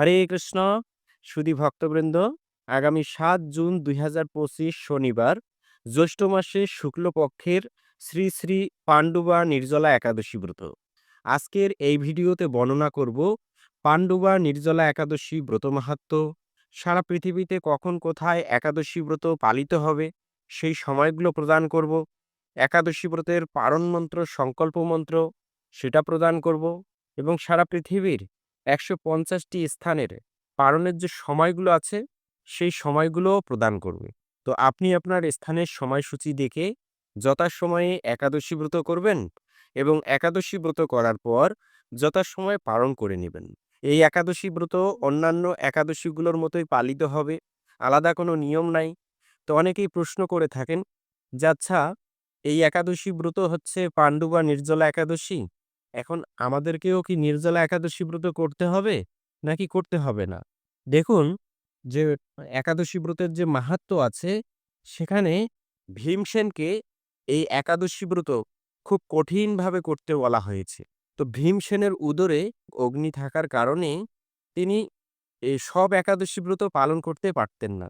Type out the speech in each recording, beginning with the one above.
হরে কৃষ্ণ, সুধী ভক্তবৃন্দ, আগামী সাত জুন দুই হাজার পঁচিশ শনিবার, জ্যৈষ্ঠ মাসে শুক্লপক্ষের শ্রী শ্রী পাণ্ডুবা নির্জলা একাদশী ব্রত। আজকের এই ভিডিওতে বর্ণনা করব পাণ্ডুবা নির্জলা একাদশী ব্রত মাহাত্ম। সারা পৃথিবীতে কখন কোথায় একাদশী ব্রত পালিত হবে সেই সময়গুলো প্রদান করব। একাদশী ব্রতের পারণ মন্ত্র, সংকল্প মন্ত্র, সেটা প্রদান করব এবং সারা পৃথিবীর একশো পঞ্চাশটি স্থানের পালনের যে সময়গুলো আছে, সেই সময়গুলোও প্রদান করবে। তো আপনি আপনার স্থানের সময়সূচি দেখে যথাসময়ে একাদশী ব্রত করবেন এবং একাদশী ব্রত করার পর যথাসময়ে পালন করে নেবেন। এই একাদশী ব্রত অন্যান্য একাদশীগুলোর মতোই পালিত হবে, আলাদা কোনো নিয়ম নাই। তো অনেকেই প্রশ্ন করে থাকেন যে আচ্ছা এই একাদশী ব্রত হচ্ছে পাণ্ডু বা নির্জলা একাদশী? এখন আমাদেরকেও কি নির্জলা একাদশী ব্রত করতে হবে? নাকি করতে হবে না? দেখুন, যে একাদশী ব্রতের যে মাহাত্ম্য আছে, সেখানে ভীমসেনকে এই একাদশী ব্রত খুব কঠিনভাবে করতে বলা হয়েছে। তো ভীমসেনের উদরে অগ্নি থাকার কারণে তিনি এই সব একাদশী ব্রত পালন করতে পারতেন না।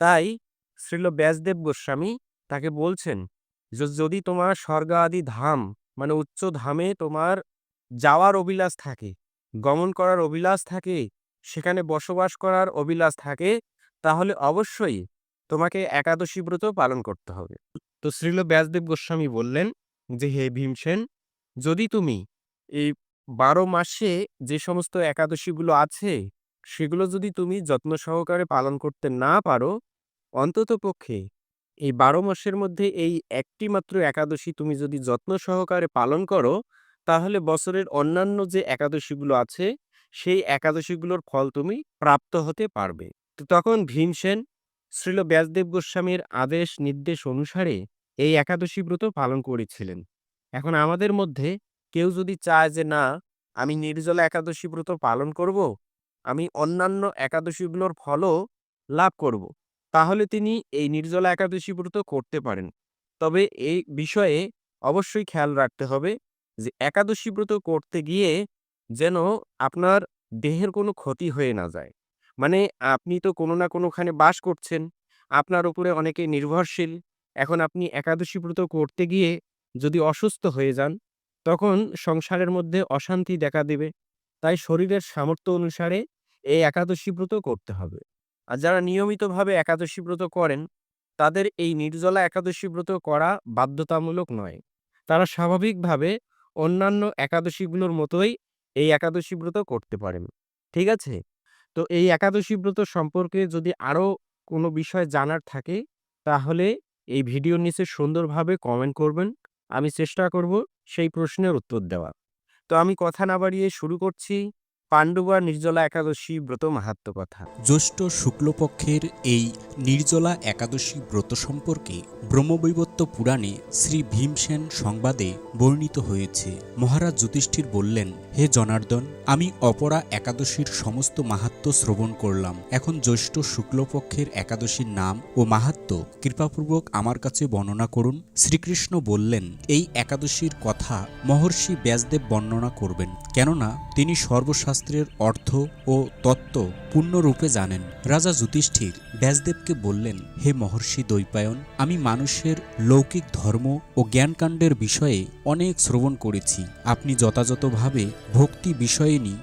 তাই শ্রীল ব্যাসদেব গোস্বামী তাকে বলছেন যদি তোমার স্বর্গ আদি ধাম মানে উচ্চ ধামে তোমার যাওয়ার অভিলাষ থাকে, গমন করার অভিলাষ থাকে, সেখানে বসবাস করার অভিলাষ থাকে, তাহলে অবশ্যই তোমাকে একাদশী ব্রত পালন করতে হবে। তো শ্রীল ব্যাসদেব গোস্বামী বললেন যে, হে ভীমসেন যদি তুমি এই বারো মাসে যে সমস্ত একাদশীগুলো আছে, সেগুলো যদি তুমি যত্ন সহকারে পালন করতে না পারো অন্তত পক্ষে এই বারো মাসের মধ্যে এই একটি মাত্র একাদশী তুমি যদি যত্ন সহকারে পালন করো, তাহলে বছরের অন্যান্য যে একাদশীগুলো আছে, সেই একাদশীগুলোর ফল তুমি প্রাপ্ত হতে পারবে। তো তখন ভীমসেন শ্রীল ব্যাসদেব গোস্বামীর আদেশ নির্দেশ অনুসারে এই একাদশী ব্রত পালন করেছিলেন। এখন আমাদের মধ্যে কেউ যদি চায় যে, না, আমি নির্জলা একাদশী ব্রত পালন করব, আমি অন্যান্য একাদশীগুলোর ফলও লাভ করব। তাহলে তিনি এই নির্জলা একাদশী ব্রত করতে পারেন। তবে এই বিষয়ে অবশ্যই খেয়াল রাখতে হবে যে, একাদশী ব্রত করতে গিয়ে যেন আপনার দেহের কোনো ক্ষতি হয়ে না যায়। মানে আপনি তো কোনো না কোনোখানে বাস করছেন, আপনার উপরে অনেকে নির্ভরশীল। এখন আপনি একাদশী ব্রত করতে গিয়ে যদি অসুস্থ হয়ে যান, তখন সংসারের মধ্যে অশান্তি দেখা দেবে। তাই শরীরের সামর্থ্য অনুসারে এই একাদশী ব্রত করতে হবে। আর যারা নিয়মিতভাবে একাদশী ব্রত করেন, তাদের এই নির্জলা একাদশী ব্রত করা বাধ্যতামূলক নয়। তারা স্বাভাবিকভাবে অন্যান্য একাদশীগুলোর মতোই এই একাদশী ব্রত করতে পারেন। ঠিক আছে? তো এই একাদশী ব্রত সম্পর্কে যদি আরও কোনো বিষয় জানার থাকে, তাহলে এই ভিডিওর নিচে সুন্দরভাবে কমেন্ট করবেন। আমি চেষ্টা করব সেই প্রশ্নের উত্তর দেওয়া তো আমি কথা না বাড়িয়ে শুরু করছি। পাণ্ডুবা নির্জলা একাদশী ব্রত মাহাত্ম কথা। জ্যৈষ্ঠ শুক্লপক্ষের এই নির্জলা একাদশী ব্রত সম্পর্কে ব্রহ্মবৈবত্য পুরাণে শ্রী ভীমসেন সংবাদে বর্ণিত হয়েছে। মহারাজ যুধিষ্ঠির বললেন, হে জনার্দন, আমি অপরা একাদশীর সমস্ত মাহাত্ম শ্রবণ করলাম। এখন জ্যৈষ্ঠ শুক্লপক্ষের একাদশীর নাম ও মাহাত্ম কৃপাপূর্বক আমার কাছে বর্ণনা করুন। শ্রীকৃষ্ণ বললেন, এই একাদশীর কথা মহর্ষি ব্যাসদেব বর্ণনা করবেন, কেননা তিনি সর্বশাস্ত্রের অর্থ ও তত্ত্ব পূর্ণরূপে জানেন। রাজা যুধিষ্ঠির ব্যাসদেবকে বললেন, হে মহর্ষি দৈপায়ন আমি মানুষের লৌকিক ধর্ম ও জ্ঞানকাণ্ডের বিষয়ে অনেক শ্রবণ করেছি। আপনি যথাযথভাবে ভক্তি বিষয়ে নিয়ে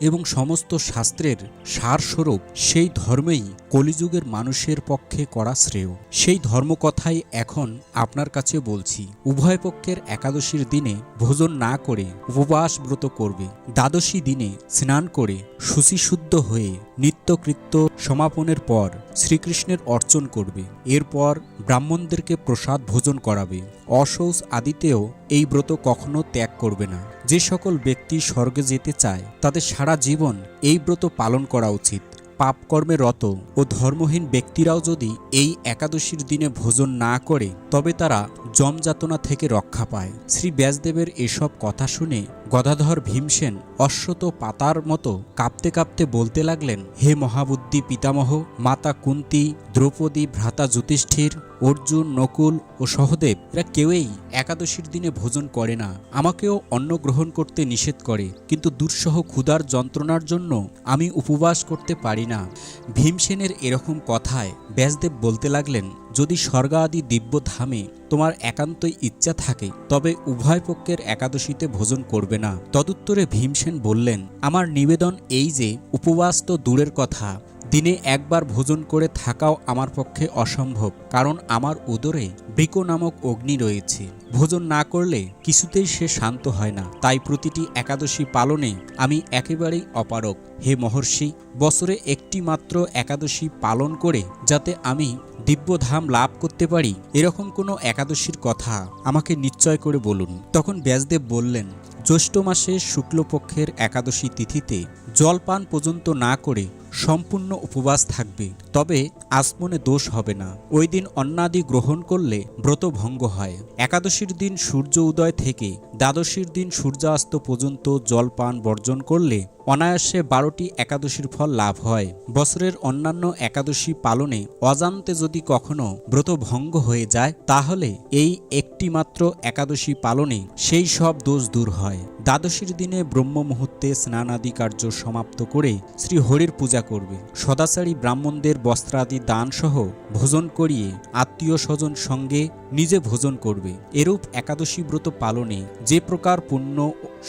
এবং সমস্ত শাস্ত্রের সারস্বরূপ সেই ধর্মেই কলিযুগের মানুষের পক্ষে করা শ্রেয়। সেই ধর্মকথাই এখন আপনার কাছে বলছি, উভয় পক্ষের একাদশীর দিনে ভোজন না করে উপবাস ব্রত করবে। দ্বাদশী দিনে স্নান করে শুচিশুদ্ধ হয়ে নিত্যকৃত্য সমাপনের পর শ্রীকৃষ্ণের অর্চন করবে। এরপর ব্রাহ্মণদেরকে প্রসাদ ভোজন করাবে। অশৌচ আদিতেও এই ব্রত কখনো ত্যাগ করবে না। যে সকল ব্যক্তি স্বর্গে যেতে চায়, তাদের সারা জীবন এই ব্রত পালন করা উচিত। পাপকর্মে রত ও ধর্মহীন ব্যক্তিরাও যদি এই একাদশীর দিনে ভোজন না করে, তবে তারা জমযাতনা থেকে রক্ষা পায়। শ্রী ব্যাসদেবের এসব কথা শুনে গদাধর ভীমসেন অশ্বত পাতার মতো কাঁপতে কাঁপতে বলতে লাগলেন, হে মহাবুদ্ধি পিতামহ, মাতা কুন্তি, দ্রৌপদী ভ্রাতা যুধিষ্ঠির অর্জুন, নকুল ও সহদেব, এরা কেউই একাদশীর দিনে ভোজন করে না। আমাকেও অন্ন গ্রহণ করতে নিষেধ করে, কিন্তু দুঃসহ ক্ষুধার যন্ত্রণার জন্য আমি উপবাস করতে পারি না। ভীমসেনের এরকম কথায় ব্যাসদেব বলতে লাগলেন, যদি স্বর্গাদি দিব্য ধামে তোমার একান্তই ইচ্ছা থাকে, তবে উভয় পক্ষের একাদশীতে ভোজন করবে না। তদুত্তরে ভীমসেন বললেন, আমার নিবেদন এই যে, উপবাস তো দূরের কথা। দিনে একবার ভোজন করে থাকাও আমার পক্ষে অসম্ভব, কারণ আমার উদরে বৃক নামক অগ্নি রয়েছে। ভোজন না করলে কিছুতেই সে শান্ত হয় না। তাই প্রতিটি একাদশী পালনে আমি একেবারেই অপারক হে মহর্ষি, বছরে একটি মাত্র একাদশী পালন করে যাতে আমি দিব্যধাম লাভ করতে পারি, এরকম কোনো একাদশীর কথা আমাকে নিশ্চয় করে বলুন। তখন ব্যাসদেব বললেন, জ্যৈষ্ঠ মাসে শুক্লপক্ষের একাদশী তিথিতে জলপান পর্যন্ত না করে সম্পূর্ণ উপবাস থাকবে, তবে আসমনে দোষ হবে না। ওই দিন অন্নাদি গ্রহণ করলে ব্রত ভঙ্গ হয়। একাদশীর দিন সূর্য উদয় থেকে দ্বাদশীর দিন সূর্যাস্ত পর্যন্ত জলপান বর্জন করলে অনায়াসে বারোটি একাদশীর ফল লাভ হয়। বছরের অন্যান্য একাদশী পালনে অজান্তে যদি কখনো ব্রত ভঙ্গ হয়ে যায়, তাহলে এই একটি মাত্র একাদশী পালনে সেই সব দোষ দূর হয়। দ্বাদশীর দিনে ব্রহ্ম মুহূর্তে স্নানাদি কার্য সমাপ্ত করে শ্রী হরির পূজা করবে। সদাচারী ব্রাহ্মণদের বস্ত্রাদি দানসহ ভোজন করিয়ে আত্মীয় স্বজন সঙ্গে নিজে ভোজন করবে। এরূপ একাদশী ব্রত পালনে যে প্রকার পুণ্য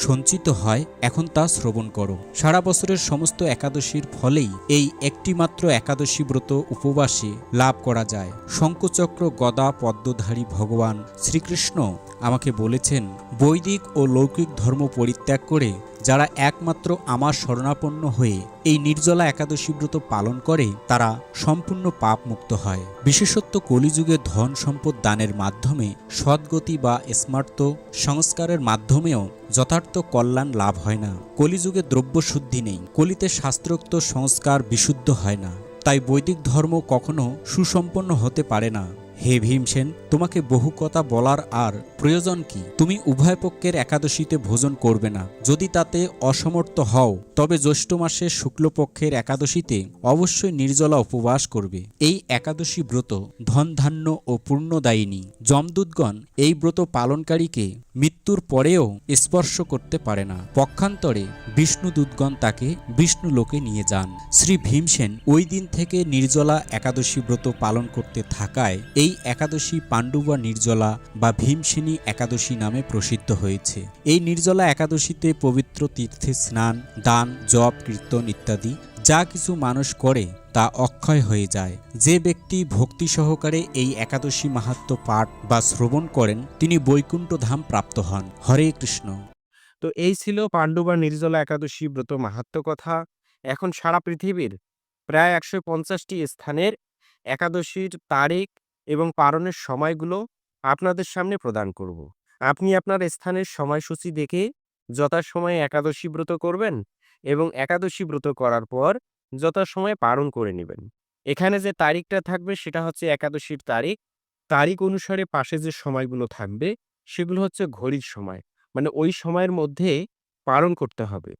সঞ্চিত হয়, এখন তা শ্রবণ করো। সারা বছরের সমস্ত একাদশীর ফলেই এই একটিমাত্র একাদশী ব্রত উপবাসে লাভ করা যায়। শঙ্কচক্র গদা পদ্মধারী ভগবান শ্রীকৃষ্ণ আমাকে বলেছেন, বৈদিক ও লৌকিক ধর্ম পরিত্যাগ করে যারা একমাত্র আমার শরণাপন্ন হয়ে এই নির্জলা একাদশী ব্রত পালন করে, তারা সম্পূর্ণ পাপ মুক্ত হয়। বিশেষত কলিযুগে ধন সম্পদ দানের মাধ্যমে, সদ্গতি বা স্মার্ত সংস্কারের মাধ্যমেও যথার্থ কল্যাণ লাভ হয় না। কলিযুগে দ্রব্য শুদ্ধি নেই, কলিতে শাস্ত্রোক্ত সংস্কার বিশুদ্ধ হয় না। তাই বৈদিক ধর্ম কখনো সুসম্পন্ন হতে পারে না। হে ভীমসেন তোমাকে বহু কথা বলার আর প্রয়োজন কি? তুমি উভয় পক্ষের একাদশীতে ভোজন করবে না। যদি তাতে অসমর্থ হও, তবে জ্যৈষ্ঠ মাসের শুক্লপক্ষের একাদশীতে অবশ্যই নির্জলা উপবাস করবে। এই একাদশী ব্রত ধনধান্য ও পূর্ণদায়িনী। যমদূতগণ এই ব্রত পালনকারীকে মৃত্যুর পরেও স্পর্শ করতে পারে না। পক্ষান্তরে বিষ্ণুদূতগণ তাকে বিষ্ণু লোকে নিয়ে যান। শ্রী ভীমসেন ওই দিন থেকে নির্জলা একাদশী ব্রত পালন করতে থাকায় এই একাদশী পাণ্ডুবা নির্জলা বা ভীমসেনী একাদশী নামে প্রসিদ্ধ হয়েছে। এই নির্জলা একাদশীতে পবিত্র তীর্থে স্নান, দান, জপ, কীর্তন ইত্যাদি যা কিছু মানুষ করে তা অক্ষয় হয়ে যায়। যে ব্যক্তি ভক্তি সহকারে এই একাদশী মাহাত্ম পাঠ বা শ্রবণ করেন, তিনি বৈকুণ্ঠ ধাম প্রাপ্ত হন। হরে কৃষ্ণ। তো এই ছিল পাণ্ডুবা নির্জলা একাদশী ব্রত মাহাত্ম কথা। এখন সারা পৃথিবীর প্রায় একশো পঞ্চাশটি স্থানের একাদশীর তারিখ এবং পারণের সময়গুলো আপনাদের সামনে প্রদান করব। আপনি আপনার স্থানের সময়সূচি দেখে যথাসময়ে একাদশী ব্রত করবেন এবং একাদশী ব্রত করার পর যথাসময়ে পালন করে নেবেন। এখানে যে তারিখটা থাকবে সেটা হচ্ছে একাদশীর তারিখ। তারিখ অনুসারে পাশে যে সময়গুলো থাকবে সেগুলো হচ্ছে ঘড়ির সময়। মানে ওই সময়ের মধ্যে পালন করতে হবে।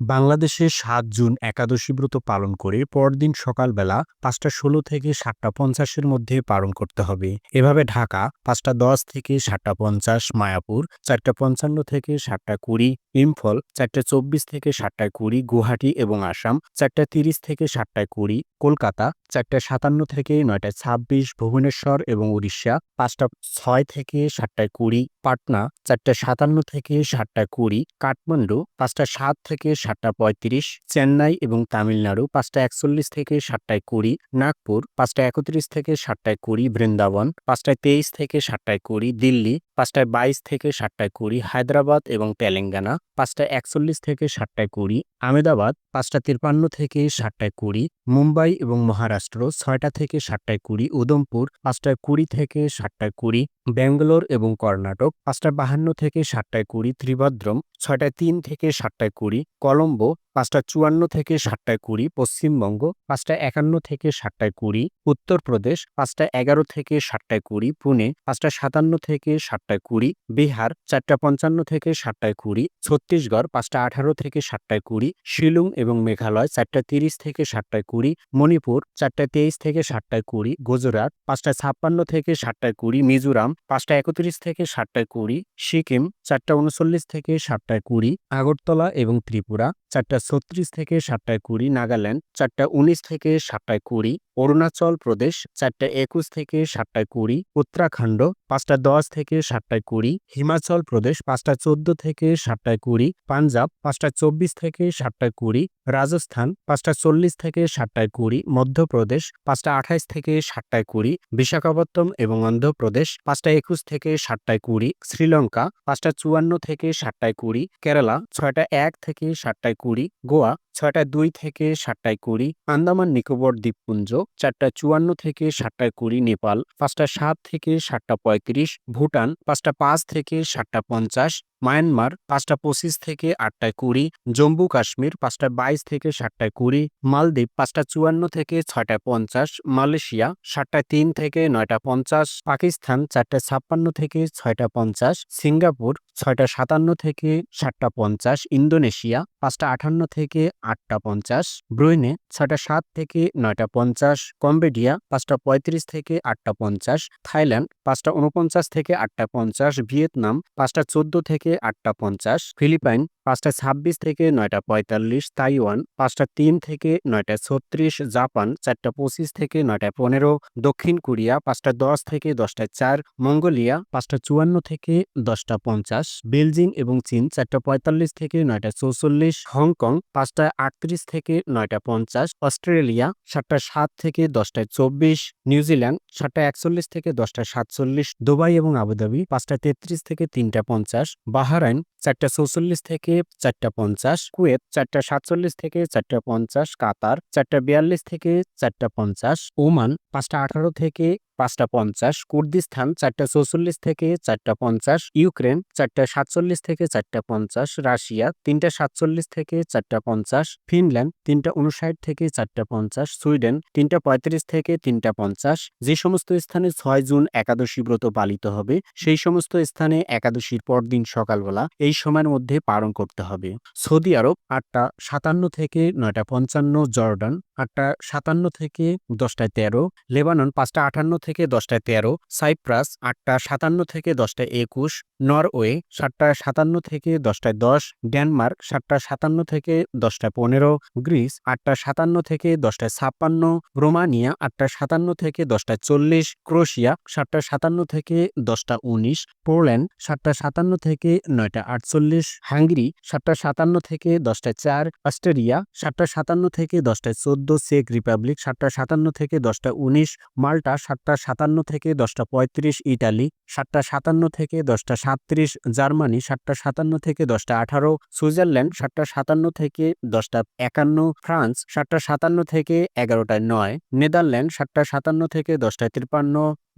বাংলাদেশে সাত জুন একাদশী ব্রত পালন করে পরদিন সকালবেলা পাঁচটা ষোলো থেকে সাতটা পঞ্চাশের মধ্যে পালন করতে হবে। এভাবে ঢাকা পাঁচটা দশ থেকে সাতটা পঞ্চাশ, মায়াপুর চারটা পঞ্চান্ন থেকে সাতটা কুড়ি, ইম্ফল চারটা চব্বিশ থেকে সাতটায় কুড়ি, গুয়াহাটি এবং আসাম চারটা তিরিশ থেকে সাতটায় কুড়ি, কলকাতা চারটা সাতান্ন থেকে নয়টা ছাব্বিশ, ভুবনেশ্বর এবং উড়িষ্যা পাঁচটা ছয় থেকে সাতটায় কুড়ি, পাটনা চারটা সাতান্ন থেকে সাতটা কুড়ি, কাঠমান্ডু পাঁচটা সাত থেকে সাতটা পঁয়ত্রিশ চেন্নাই এবং তামিলনাড়ু পাঁচটা একচল্লিশ থেকে সাতটায় কুড়ি নাগপুর পাঁচটা একত্রিশ থেকে সাতটায় কুড়ি বৃন্দাবন পাঁচটায় তেইশ থেকে সাতটায় কুড়ি দিল্লি পাঁচটায় বাইশ থেকে সাতটায় কুড়ি হায়দ্রাবাদ এবং তেলেঙ্গানা পাঁচটা একচল্লিশ থেকে সাতটায় কুড়ি আমেদাবাদ পাঁচটা তিপ্পান্ন থেকে সাতটায় কুড়ি মুম্বাই এবং মহারাষ্ট্র ছয়টা থেকে সাতটায় কুড়ি উদমপুর পাঁচটায় কুড়ি থেকে সাতটায় কুড়ি ব্যাঙ্গালোর এবং কর্ণাটক পাঁচটা বাহান্ন থেকে সাতটায় কুড়ি ত্রিভদ্রম ছয়টায় তিন থেকে সাতটায় কুড়ি কলম্বো পাঁচটা চুয়ান্ন থেকে সাতটায় কুড়ি পশ্চিমবঙ্গ পাঁচটা একান্ন থেকে সাতটায় কুড়ি উত্তরপ্রদেশ পাঁচটা এগারো থেকে সাতটায় কুড়ি পুনে পাঁচটা সাতান্ন থেকে সাতটায় কুড়ি বিহার চারটা পঞ্চান্ন থেকে সাতটায় কুড়ি ছত্তিশগড় পাঁচটা আঠারো থেকে সাতটায় কুড়ি শিলং এবং মেঘালয় চারটা তিরিশ থেকে সাতটায় কুড়ি মণিপুর চারটা তেইশ থেকে সাতটায় কুড়ি গুজরাট পাঁচটা ছাপ্পান্ন থেকে সাতটায় কুড়ি মিজোরাম পাঁচটা একত্রিশ থেকে সাতটায় কুড়ি সিকিম চারটা উনচল্লিশ থেকে সাতটায় কুড়ি আগরতলা এবং ত্রিপুরা চারটা ছত্রিশ থেকে সাতটায় কুড়ি নাগাল্যান্ড চারটা উনিশ থেকে সাতটায় কুড়ি। অরুণাচল প্রদেশ চারটা একুশ থেকে সাতটায় কুড়ি, উত্তরাখণ্ড পাঁচটা দশ থেকে সাতটায় কুড়ি, হিমাচল প্রদেশ পাঁচটা চোদ্দ থেকে সাতটায় কুড়ি, পাঞ্জাব পাঁচটা চব্বিশ থেকে সাতটায় কুড়ি, রাজস্থান পাঁচটা চল্লিশ থেকে সাতটায় কুড়ি, মধ্যপ্রদেশ পাঁচটা আঠাইশ থেকে সাতটায় কুড়ি বিশাখাপত্তম এবং অন্ধ্রপ্রদেশ পাঁচটা একুশ থেকে সাতটায় কুড়ি, শ্রীলঙ্কা পাঁচটা চুয়ান্ন থেকে সাতটায় কুড়ি, কেরালা ছয়টা এক থেকে সাতটায় কুড়ি, গোয়া ছয়টা দুই থেকে সাতটায় কুড়ি, আন্দামান, নিকোবর, দ্বীপপুঞ্জ, চারটা চুয়ান্ন থেকে সাতটায় কুড়ি, নেপাল, পাঁচটা সাত থেকে সাতটা পঁয়ত্রিশ, ভুটান, পাঁচটা পাঁচ থেকে সাতটা পঞ্চাশ, মায়ানমার, পাঁচটা পঁচিশ থেকে আটটায় কুড়ি, জম্মু কাশ্মীর, পাঁচটা বাইশ থেকে সাতটায় কুড়ি, মালদ্বীপ, পাঁচটা চুয়ান্ন থেকে ছয়টায় পঞ্চাশ, মালয়েশিয়া সাতটা তিন থেকে নয়টা পঞ্চাশ, পাকিস্তান, চারটা ছাপ্পান্ন থেকে ছয়টা পঞ্চাশ, সিঙ্গাপুর, ছয়টা সাতান্ন থেকে সাতটা পঞ্চাশ, ইন্দোনেশিয়া, পাঁচটা আটান্ন থেকে আটটা পঞ্চাশ, ব্রুইনে ছটা সাত থেকে নয়টা পঞ্চাশ, কম্বেডিয়া পাঁচটা পঁয়ত্রিশ থেকে আটটা পঞ্চাশ, থাইল্যান্ড পাঁচটা উনপঞ্চাশ থেকে আটটা পঞ্চাশ, ভিয়েতনাম পাঁচটা চোদ্দ থেকে আটটা পঞ্চাশ, ফিলিপাইন পাঁচটা ছাব্বিশ থেকে নয়টা পঁয়তাল্লিশ তাইওয়ান, পাঁচটা তিন থেকে নয়টা ছত্রিশ জাপান, চারটা পঁচিশ থেকে নয়টা পনেরো দক্ষিণ কোরিয়া, পাঁচটা দশ থেকে দশটা চার মঙ্গোলিয়া, পাঁচটা চুয়ান্ন থেকে দশটা পঞ্চাশ বেলজিং এবং চীন, চারটা পঁয়তাল্লিশ থেকে নয়টা চৌচল্লিশ হংকং, পাঁচটা আটত্রিশ থেকে নয়টা পঞ্চাশ অস্ট্রেলিয়া, সাতটা সাত থেকে দশটায় চব্বিশ নিউজিল্যান্ড সাতটা একচল্লিশ থেকে দশটা সাতচল্লিশ দুবাই এবং আবুধাবি, পাঁচটা তেত্রিশ থেকে তিনটা পঞ্চাশ বাহারাইন, চারটা চৌচল্লিশ থেকে চারটা পঞ্চাশ, কুয়েত চারটা সাতচল্লিশ থেকে চারটা পঞ্চাশ, কাতার চারটা বিয়াল্লিশ থেকে চারটা পঞ্চাশ, ওমান পাঁচটা আঠারো থেকে পাঁচটা পঞ্চাশ, কুর্দিস্তান চারটা চৌচল্লিশ থেকে চারটা পঞ্চাশ, ইউক্রেন চারটা সাতচল্লিশ থেকে চারটা পঞ্চাশ, রাশিয়া তিনটা সাতচল্লিশ থেকে চারটা পঞ্চাশ, ফিনল্যান্ড তিনটা উনষাট থেকে চারটা পঞ্চাশ, সুইডেন তিনটা পঁয়ত্রিশ থেকে তিনটা পঞ্চাশ। যে সমস্ত স্থানে ছয় জুন একাদশী ব্রত পালিত হবে, সেই সমস্ত স্থানে একাদশীর পরদিন সকালবেলা এই সময়ের মধ্যে পালন করতে হবে। সৌদি আরব আটটা সাতান্ন থেকে নয়টা পঞ্চান্ন, জর্ডান আটটা সাতান্ন থেকে দশটায় তেরো, লেবানন পাঁচটা আটান্ন থেকে দশটায় তেরো সাইপ্রাস আটটা সাতান্ন থেকে দশটায় একুশ নরওয়ে সাতটা সাতান্ন থেকে দশটায় দশ ডেনমার্ক সাতটা সাতান্ন থেকে দশটায় পনেরো গ্রিস আটটা সাতান্ন থেকে দশটায় ছাপ্পান্ন রোমানিয়া আটটা সাতান্ন থেকে দশটায় চল্লিশ ক্রোশিয়া সাতটা সাতান্ন থেকে দশটা উনিশ পোল্যান্ড সাতটা সাতান্ন থেকে নয়টা আটচল্লিশ হাঙ্গেরি সাতটা সাতান্ন থেকে দশটায় চার অস্ট্রেলিয়া সাতটা সাতান্ন থেকে দশটায় চোদ্দ চেক রিপাবলিক সাতটা সাতান্ন থেকে দশটা উনিশ মাল্টা সাতটা সাতান্ন থেকে দশটা পঁয়ত্রিশ ইটালি সাতটা সাতান্ন থেকে দশটা সাতত্রিশ জার্মানি সাতটা সাতান্ন থেকে দশটা আঠারো সুইজারল্যান্ড সাতটা সাতান্ন থেকে দশটা একান্ন ফ্রান্স সাতটা সাতান্ন থেকে এগারোটায় নয় নেদারল্যান্ড সাতটা সাতান্ন থেকে দশটায় তিপ্পান্ন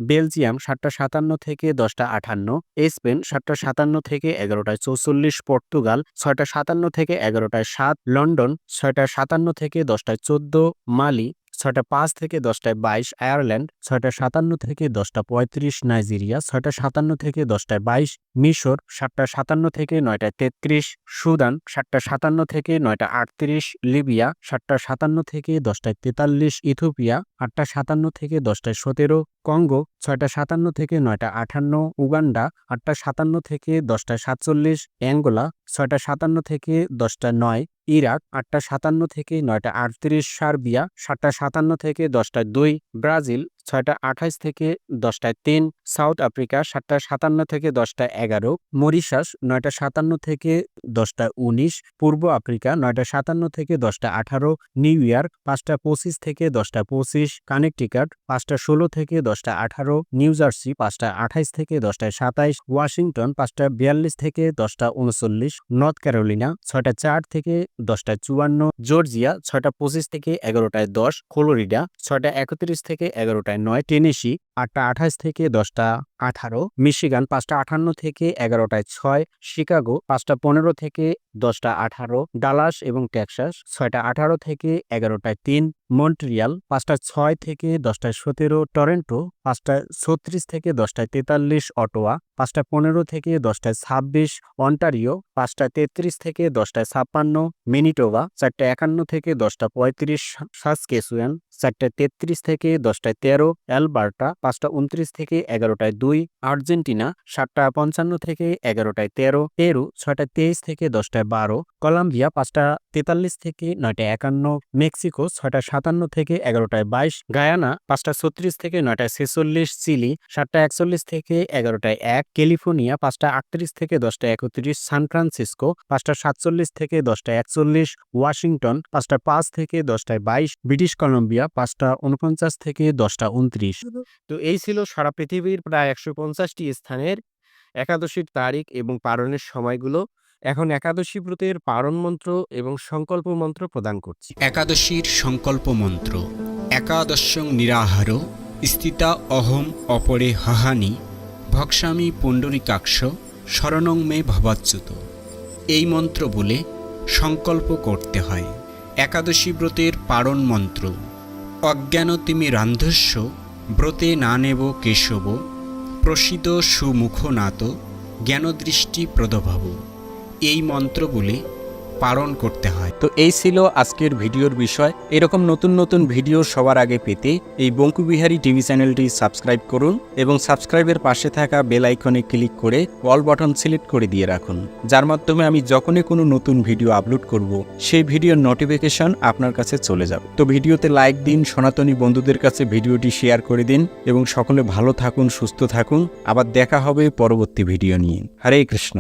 বেলজিয়াম সাতটা সাতান্ন থেকে দশটা আটান্ন স্পেন সাতটা সাতান্ন থেকে এগারোটায় চৌচল্লিশ পর্তুগাল ছয়টা সাতান্ন থেকে এগারোটায় সাত লন্ডন ছয়টা সাতান্ন থেকে দশটায় চোদ্দ মালি ছয়টা পাঁচ থেকে দশটায় বাইশ আয়ারল্যান্ড, ছয়টা সাতান্ন থেকে দশটা পঁয়ত্রিশ নাইজেরিয়া, ছয়টা সাতান্ন থেকে দশটায় বাইশ মিশর, সাতটা সাতান্ন থেকে নয়টায় তেত্রিশ সুদান, সাতটা সাতান্ন থেকে নয়টা আটত্রিশ লিবিয়া, সাতটা সাতান্ন থেকে দশটায় তেতাল্লিশ ইথোপিয়া আটটা সাতান্ন থেকে দশটায় সতেরো কঙ্গো, ছয়টা সাতান্ন থেকে নয়টা আটান্ন উগান্ডা, আটটা সাতান্ন থেকে দশটায় সাতচল্লিশ অ্যাঙ্গোলা, ছয়টা সাতান্ন থেকে দশটা নয় ইরাক আটটা সাতান্ন থেকে নয়টা আটত্রিশ সার্বিয়া সাতটা সাতান্ন থেকে দশটা দুই। ব্রাজিল ছয়টা আঠাইশ থেকে দশটায় তিন, সাউথ আফ্রিকা সাতটা সাতান্ন থেকে দশটা এগারো, মরিশাস নয়টা সাতান্ন থেকে দশটা উনিশ, পূর্ব আফ্রিকা নয়টা সাতান্ন থেকে দশটা আঠারো, নিউ ইয়র্ক পাঁচটা পঁচিশ থেকে দশটা পঁচিশ, কানেকটিকাট পাঁচটা ষোলো থেকে দশটা আঠারো, নিউ জার্সি পাঁচটা আঠাইশ থেকে দশটায় সাতাইশ ওয়াশিংটন পাঁচটা বিয়াল্লিশ থেকে দশটা উনচল্লিশ, নর্থ ক্যারোলিনা ছয়টা চার থেকে দশটা চুয়ান্ন, জর্জিয়া ছয়টা পঁচিশ থেকে এগারোটায় দশ, ফ্লোরিডা ছয়টা একত্রিশ থেকে এগারোটায় এগারোটায় নয় টেনেসি আটটা আঠাশ থেকে দশটা আঠারো, মিশিগান পাঁচটা আঠান্ন থেকে এগারোটায় ছয়, শিকাগো পাঁচটা পনেরো থেকে দশটা আঠারো, ডালাস এবং টেক্সাস ছয়টা আঠারো থেকে এগারোটায় তিন, মন্ট্রিয়াল পাঁচটা ছয় থেকে দশটায় সতেরো, টরেন্টো পাঁচটা ছত্রিশ থেকে দশটায় তেতাল্লিশ, অটোয়া পাঁচটা পনেরো থেকে দশটায় ছাব্বিশ, অন্টারিও পাঁচটা তেত্রিশ থেকে দশটায় ছাপ্পান্ন মিনিটোভা চারটা একান্ন থেকে দশটা পঁয়ত্রিশ সাসকেসুয়ান চারটা তেত্রিশ থেকে দশটায় তেরো, অ্যালবার্টা পাঁচটা উনত্রিশ থেকে এগারোটায় দুই, আর্জেন্টিনা সাতটা পঞ্চান্ন থেকে এগারোটায় তেরো, পেরু ছয়টা তেইশ থেকে দশটায় বারো, কলম্বিয়া পাঁচটা তেতাল্লিশ থেকে নয়টা একান্ন, মেক্সিকো ছয়টা সাতান্ন থেকে এগারোটায় বাইশ, গায়ানা পাঁচটা ছত্রিশ থেকে নয়টায় ছেচল্লিশ, চিলি সাতটা একচল্লিশ থেকে এগারোটায় এক, ক্যালিফোর্নিয়া পাঁচটা আটত্রিশ থেকে দশটা একত্রিশ, সান ফ্রান্সিসকো পাঁচটা সাতচল্লিশ থেকে দশটা একচল্লিশ, ওয়াশিংটন পাঁচটা পাঁচ থেকে দশটায় বাইশ, ব্রিটিশ কলম্বিয়া পাঁচটা উনপঞ্চাশ থেকে দশটা উনত্রিশ তো এই ছিল সারা পৃথিবীর প্রায় একশো পঞ্চাশটি স্থানের একাদশীর তারিখ এবং পারণের সময়গুলো। এখন একাদশী ব্রতের পারণ মন্ত্র এবং সংকল্প মন্ত্র প্রদান করছি। একাদশীর সংকল্প মন্ত্র একাদশং নিরাহার স্থিতা অহম অপরে হাহানি ভক্সামি পুণ্ডরিকাক্ষ শরণং মে ভবাচ্যুত। এই মন্ত্র বলে সংকল্প করতে হয়। একাদশী ব্রতের পারণ মন্ত্র। অজ্ঞান তিমি রান্ধস্য, ব্রতে না নেব কেশব, প্রসিদ্ধ সুমুখ নাত জ্ঞানদৃষ্টি প্রদভাব এই মন্ত্র বলে পালন করতে হয়। তো এই ছিল আজকের ভিডিওর বিষয়। এরকম নতুন নতুন ভিডিও সবার আগে পেতে এই বঙ্কুবিহারী টিভি চ্যানেলটি সাবস্ক্রাইব করুন এবং সাবস্ক্রাইবের পাশে থাকা বেল আইকনে ক্লিক করে অল বাটন সিলেক্ট করে দিয়ে রাখুন। যার মাধ্যমে আমি যখনই কোনো নতুন ভিডিও আপলোড করব, সেই ভিডিওর নোটিফিকেশন আপনার কাছে চলে যাবে। তো ভিডিওতে লাইক দিন, সনাতনী বন্ধুদের কাছে ভিডিওটি শেয়ার করে দিন এবং সকলে ভালো থাকুন, সুস্থ থাকুন। আবার দেখা হবে পরবর্তী ভিডিও নিয়ে। হরে কৃষ্ণ।